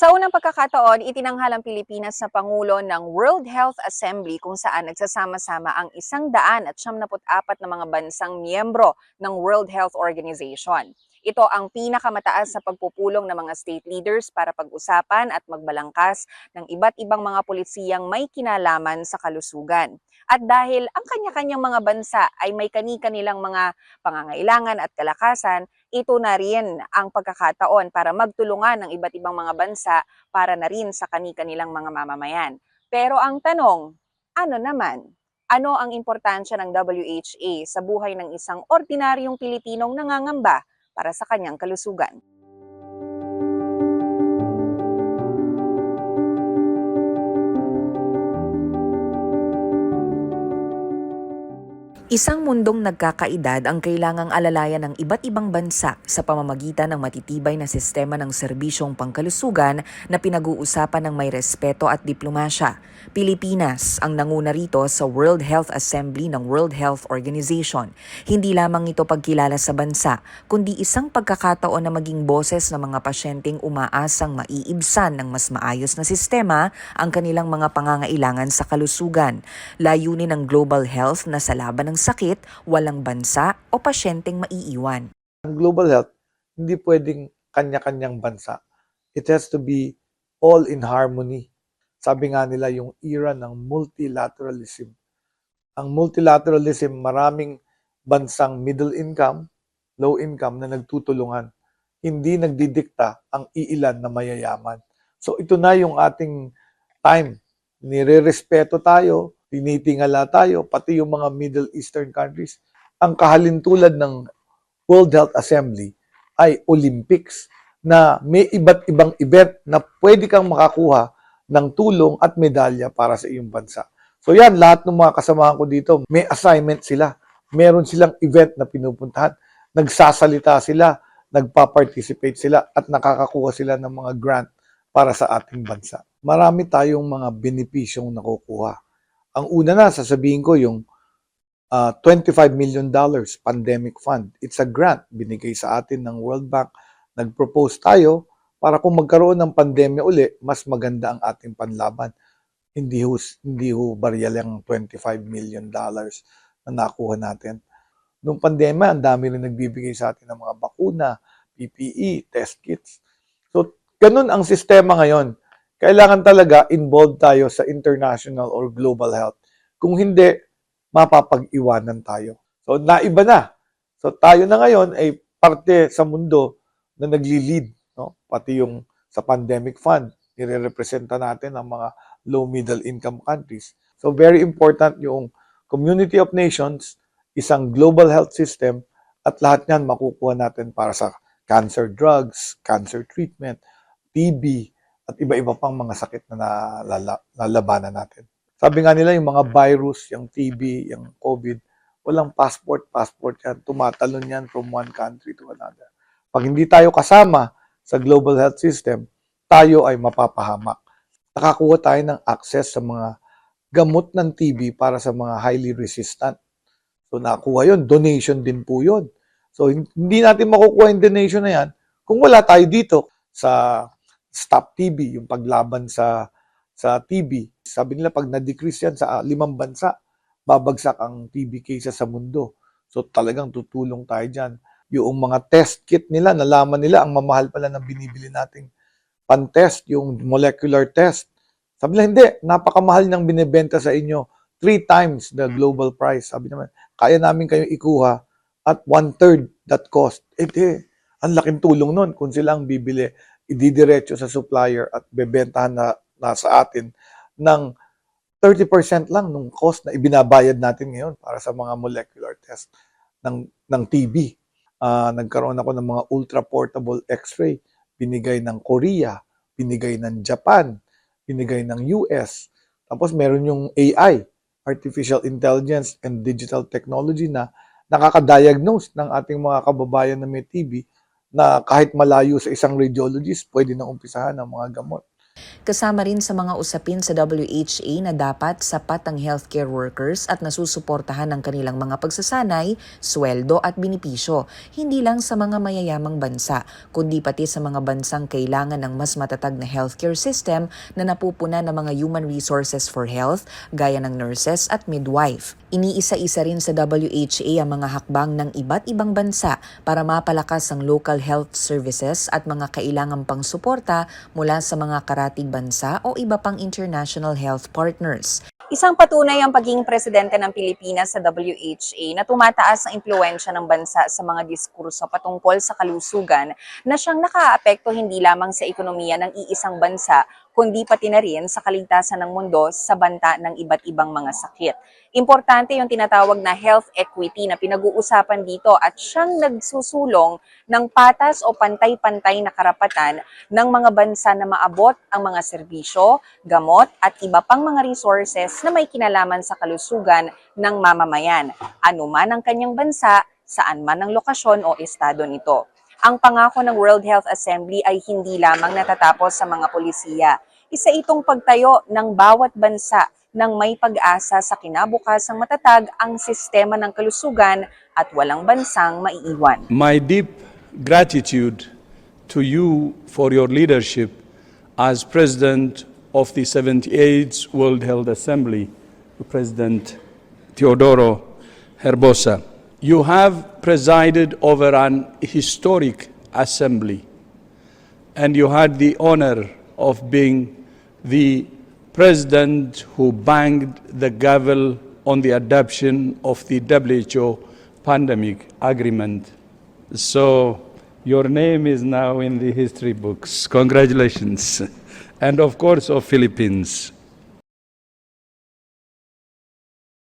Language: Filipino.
Sa unang pagkakataon, itinanghal ang Pilipinas na Pangulo ng World Health Assembly kung saan nagsasama-sama ang isang daan at apat na mga bansang miyembro ng World Health Organization. Ito ang pinakamataas sa pagpupulong ng mga state leaders para pag-usapan at magbalangkas ng iba't ibang mga pulisiyang may kinalaman sa kalusugan. At dahil ang kanya-kanyang mga bansa ay may kani-kanilang mga pangangailangan at kalakasan, ito na rin ang pagkakataon para magtulungan ng iba't ibang mga bansa para na rin sa kani-kanilang mga mamamayan. Pero ang tanong, ano naman? Ano ang importansya ng WHA sa buhay ng isang ordinaryong Pilipinong nangangamba para sa kanyang kalusugan? Isang mundong nagkakaedad ang kailangang alalayan ng iba't ibang bansa sa pamamagitan ng matitibay na sistema ng serbisyong pangkalusugan na pinag-uusapan ng may respeto at diplomasya. Pilipinas ang nanguna rito sa World Health Assembly ng World Health Organization. Hindi lamang ito pagkilala sa bansa, kundi isang pagkakataon na maging boses ng mga pasyenteng umaasang maiibsan ng mas maayos na sistema ang kanilang mga pangangailangan sa kalusugan. Layunin ng global health na sa laban ng sakit, walang bansa o pasyenteng maiiwan. Ang global health, hindi pwedeng kanya-kanyang bansa. It has to be all in harmony. Sabi nga nila yung era ng multilateralism. Ang multilateralism, maraming bansang middle income, low income na nagtutulungan. Hindi nagdidikta ang iilan na mayayaman. So ito na yung ating time. Nire-respeto tayo, tinitingala tayo, pati yung mga Middle Eastern countries. Ang kahalintulad ng World Health Assembly ay Olympics na may iba't ibang event na pwede kang makakuha ng tulong at medalya para sa iyong bansa. So yan, lahat ng mga kasamahan ko dito, may assignment sila. Meron silang event na pinupuntahan. Nagsasalita sila, nagpa-participate sila, at nakakakuha sila ng mga grant para sa ating bansa. Marami tayong mga benepisyong nakukuha. Ang una na, sasabihin ko yung uh, 25 million dollars pandemic fund. It's a grant binigay sa atin ng World Bank. Nag-propose tayo para kung magkaroon ng pandemya uli, mas maganda ang ating panlaban. Hindi ho, hindi ho barya lang 25 million dollars na nakuha natin. Nung pandemya, ang dami rin nagbibigay sa atin ng mga bakuna, PPE, test kits. So, ganun ang sistema ngayon. Kailangan talaga involved tayo sa international or global health. Kung hindi, mapapag-iwanan tayo. So, naiba na. So, tayo na ngayon ay parte sa mundo na nagli-lead. No? Pati yung sa pandemic fund, nire-representa natin ang mga low middle income countries. So, very important yung community of nations, isang global health system, at lahat yan makukuha natin para sa cancer drugs, cancer treatment, TB, at iba-iba pang mga sakit na nalala- nalabanan natin. Sabi nga nila, yung mga virus, yung TB, yung COVID, walang passport, passport yan. Tumatalon yan from one country to another. Pag hindi tayo kasama sa global health system, tayo ay mapapahamak. Nakakuha tayo ng access sa mga gamot ng TB para sa mga highly resistant. So nakuha yun, donation din po yun. So hindi natin makukuha yung donation na yan kung wala tayo dito sa Stop TB, yung paglaban sa sa TB. Sabi nila pag na-decrease yan sa ah, limang bansa, babagsak ang TB cases sa mundo. So talagang tutulong tayo dyan. Yung mga test kit nila, nalaman nila ang mamahal pala ng binibili nating pan-test, yung molecular test. Sabi nila, hindi, napakamahal ng binibenta sa inyo. Three times the global price. Sabi naman, kaya namin kayo ikuha at one-third that cost. Eh, di, ang laking tulong nun kung sila ang bibili ididiretso sa supplier at bebentahan na, na sa atin ng 30% lang nung cost na ibinabayad natin ngayon para sa mga molecular test ng, ng TB. Uh, nagkaroon ako ng mga ultra-portable x-ray. Binigay ng Korea, binigay ng Japan, binigay ng US. Tapos meron yung AI, Artificial Intelligence and Digital Technology na nakaka-diagnose ng ating mga kababayan na may TB na kahit malayo sa isang radiologist, pwede na umpisahan ang mga gamot. Kasama rin sa mga usapin sa WHA na dapat sapat ang healthcare workers at nasusuportahan ng kanilang mga pagsasanay, sweldo at binipisyo, hindi lang sa mga mayayamang bansa, kundi pati sa mga bansang kailangan ng mas matatag na healthcare system na napupuna ng mga human resources for health, gaya ng nurses at midwife. Iniisa-isa rin sa WHA ang mga hakbang ng iba't ibang bansa para mapalakas ang local health services at mga kailangang pangsuporta mula sa mga karatig bansa o iba pang international health partners. Isang patunay ang pagiging presidente ng Pilipinas sa WHA na tumataas ang impluensya ng bansa sa mga diskurso patungkol sa kalusugan na siyang nakaapekto hindi lamang sa ekonomiya ng iisang bansa kundi pati na rin sa kaligtasan ng mundo sa banta ng iba't ibang mga sakit. Importante yung tinatawag na health equity na pinag-uusapan dito at siyang nagsusulong ng patas o pantay-pantay na karapatan ng mga bansa na maabot ang mga serbisyo, gamot at iba pang mga resources na may kinalaman sa kalusugan ng mamamayan, anuman ang kanyang bansa, saan man ang lokasyon o estado nito. Ang pangako ng World Health Assembly ay hindi lamang natatapos sa mga polisiya. Isa itong pagtayo ng bawat bansa ng may pag-asa sa kinabukasang matatag ang sistema ng kalusugan at walang bansang maiiwan. my deep gratitude to you for your leadership as President of the 78th World Health Assembly, President Teodoro Herbosa. You have presided over an historic assembly, and you had the honor of being the president who banged the gavel on the adoption of the WHO pandemic agreement. So your name is now in the history books. Congratulations. And of course of Philippines.